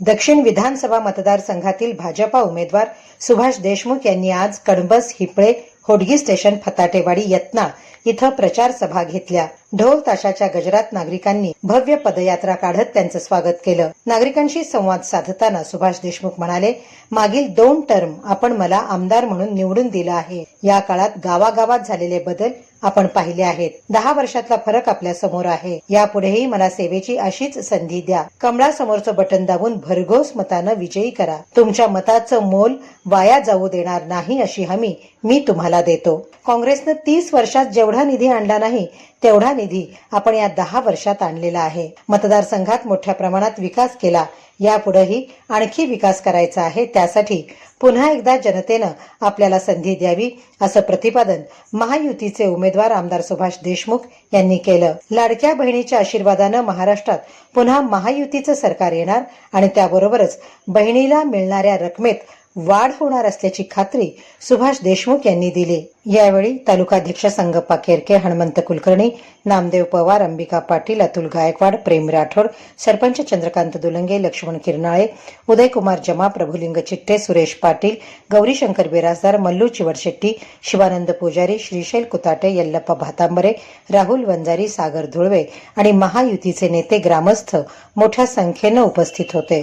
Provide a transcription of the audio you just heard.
दक्षिण विधानसभा मतदारसंघातील भाजपा उमेदवार सुभाष देशमुख यांनी आज कणबस हिपळे होडगी स्टेशन फताटेवाडी यत्ना इथं प्रचार सभा घेतल्या. ढोल ताशाच्या गजरात नागरिकांनी भव्य पदयात्रा काढत त्यांचं स्वागत केलं. नागरिकांशी संवाद साधताना सुभाष देशमुख म्हणाले मागील दोन टर्म आपण मला आमदार म्हणून निवडून दिलं आहे. या काळात गावागावात झालेले बदल आपण पाहिले आहेत. दहा वर्षातला फरक आपल्यासमोर आहे. यापुढेही मला सेवेची अशीच संधी द्या. कमळासमोरचं बटन दाबून भरघोस मतानं विजयी करा. तुमच्या मताचं मोल वाया जाऊ देणार नाही अशी हमी मी तुम्हाला देतो. काँग्रेसनं तीस वर्षात जेवढा निधी आणला नाही तेवढा निधी आपण या दहा वर्षात आणलेला आहे. मतदारसंघात मोठ्या प्रमाणात विकास केला यापुढेही आणखी विकास करायचा आहे. त्यासाठी पुन्हा एकदा जनतेनं आपल्याला संधी द्यावी असं प्रतिपादन महायुतीचे उमेदवार आमदार सुभाष देशमुख यांनी केलं. लाडक्या बहिणीच्या आशीर्वादानं महाराष्ट्रात पुन्हा महायुतीचं सरकार येणार आणि त्याबरोबरच बहिणीला मिळणाऱ्या रकमेत वाढ होणार असल्याची खात्री सुभाष देशमुख यांनी दिली. यावेळी तालुकाध्यक्ष संगप्पा केरके हनुमंत कुलकर्णी नामदेव पवार अंबिका पाटील अतुल गायकवाड प्रेम राठोड सरपंच चंद्रकांत दुलंगे लक्ष्मण किरनाळे उदयकुमार जमा प्रभुलिंग चिट्टे सुरेश पाटील गौरीशंकर बिराजदार मल्लू चिवडशेट्टी शिवानंद पुजारी श्रीशैल कुताटे यल्लप्पा भातांबरे राहुल वंजारी सागर धुळवे आणि महायुतीचे नेते ग्रामस्थ मोठ्या संख्येनं उपस्थित होते.